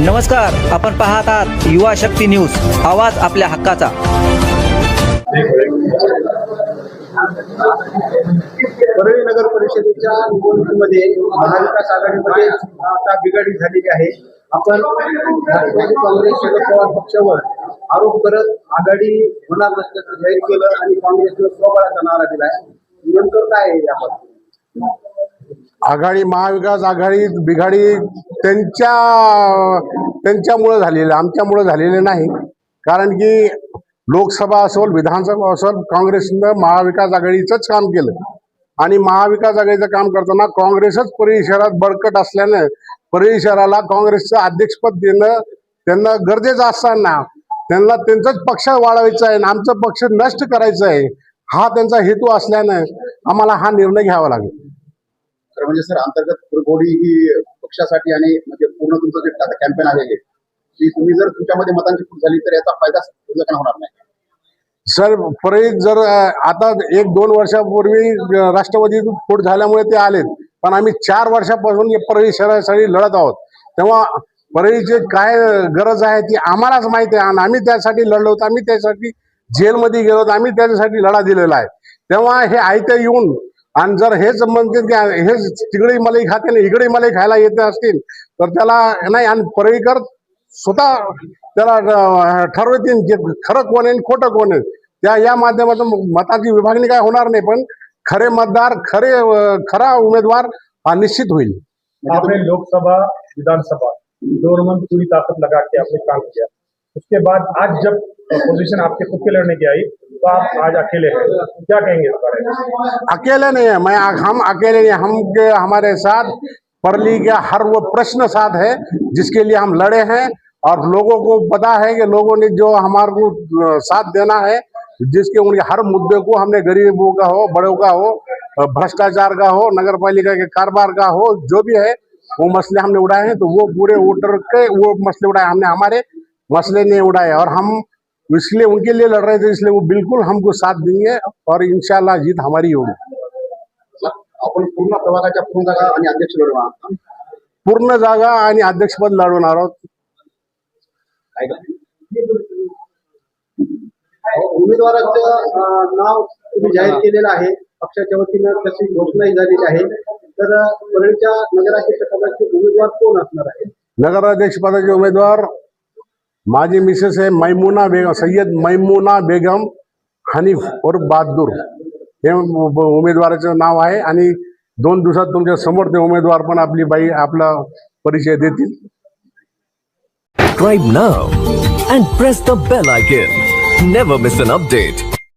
नमस्कार आपण पाहत आहात युवा शक्ती न्यूज आवाज आपल्या हक्काचा. परळी नगर परिषदेच्या निवडणुकीमध्ये महाविकास आघाडीमध्ये आता बिघाडी झालेली आहे. आपण राष्ट्रवादी काँग्रेस शरद पवार पक्षावर आरोप करत आघाडी होणार नसल्याचं जाहीर केलं आणि काँग्रेसनं स्वबळाचा नारा आहे नंतर काय आहे याबाबत आघाडी महाविकास आघाडी बिघाडी त्यांच्या त्यांच्यामुळं झालेलं आमच्यामुळं झालेले नाही. कारण की लोकसभा असोल विधानसभा असोल काँग्रेसनं महाविकास आघाडीचंच काम केलं. आणि महाविकास आघाडीचं काम करताना काँग्रेसच परळी शहरात बळकट असल्यानं परळी शहराला काँग्रेसचं अध्यक्षपद देणं त्यांना गरजेचं असताना त्यांना त्यांचाच पक्ष वाढवायचा आहे आणि आमचं पक्ष नष्ट करायचं आहे हा त्यांचा हेतू असल्यानं आम्हाला हा निर्णय घ्यावा लागेल. तर म्हणजे सर अंतर्गत गोडी ही पक्षासाठी आणि म्हणजे पूर्ण तुमचं जे आता कॅम्पेन आहे की तुम्ही जर तुमच्यामध्ये मतांची फूट झाली तर याचा फायदा तुमच्याकडे होणार नाही. सर परळीत जर आता एक दोन वर्षापूर्वी राष्ट्रवादी फूट झाल्यामुळे ते आलेत. पण आम्ही चार वर्षापासून परळी शहरासाठी लढत आहोत. तेव्हा परळीची काय गरज आहे ती आम्हालाच माहिती आहे. आणि आम्ही त्यासाठी लढलो होतो. आम्ही त्यासाठी जेलमध्ये गेलो होतो. आम्ही त्याच्यासाठी लढा दिलेला आहे. तेव्हा हे आयते येऊन आणि जर हे संबंधित हे तिकडे मलाही खाते इकडे मलाई खायला येत असतील तर त्याला नाही आणि परळीकर स्वतः त्याला ठरवतील जे खरं कोण आहे आणि खोटं कोण आहे. त्या या माध्यमातून मताची विभागणी काय होणार नाही पण खरे मतदार खरे खरा उमेदवार हा निश्चित होईल. लोकसभा विधानसभा दोनों पूरी ताकत लगा के आपने काम किया. उसके बाद आज जब पोजीशन आपके खुद के लड़ने की आई आप आज अकेले हैं? क्या कहेंगे इस बारे में? अकेले नहीं है, मैं हम अकेले नहीं, हम के हमारे साथ परली का हर वो प्रश्न साथ है, जिसके लिए हम लड़े हैं, और लोगों को पता है कि लोगों ने जो हमारे को साथ देना है, जिसके उनके हर मुद्दे को हमने गरीबों का हो, बड़ों का हो भ्रष्टाचार का हो नगर पालिका के कारोबार का हो, जो भी है, वो मसले हमने उठाए हैं तो वो पूरे वोटर के वो मसले उठाए हमने, हमारे मसले नहीं उठाए, और हम इसलिए उनके लिए लड़ रहे थे इसलिए वो बिल्कुल हमको साथ देंगे और इंशाल्लाह जीत हमारी होगी। आपण पूर्ण प्रभागाच्या पूर्ण जागा आणि अध्यक्ष लढवा पूर्ण जागा आणि अध्यक्षपद लढवणार आहोत. का? उमेदवाराचं नाव तुम्ही जाहीर केलेलं आहे. पक्षाच्या वतीनं तशी घोषणाही झालेली आहे. तर परळीच्या नगराध्यक्ष पदाचे उमेदवार कोण असणार आहे नगराध्यक्ष पदाचे उमेदवार माझी मिसेस आहे मैमुना बेगम सय्यद मैमुना बेगम हनीफ और बहादूर हे उमेदवाराचं नाव आहे आणि दोन दिवसात तुमच्यासमोर ते उमेदवार पण आपली बाई आपला परिचय देतील subscribe now and press the bell icon. Never miss an update.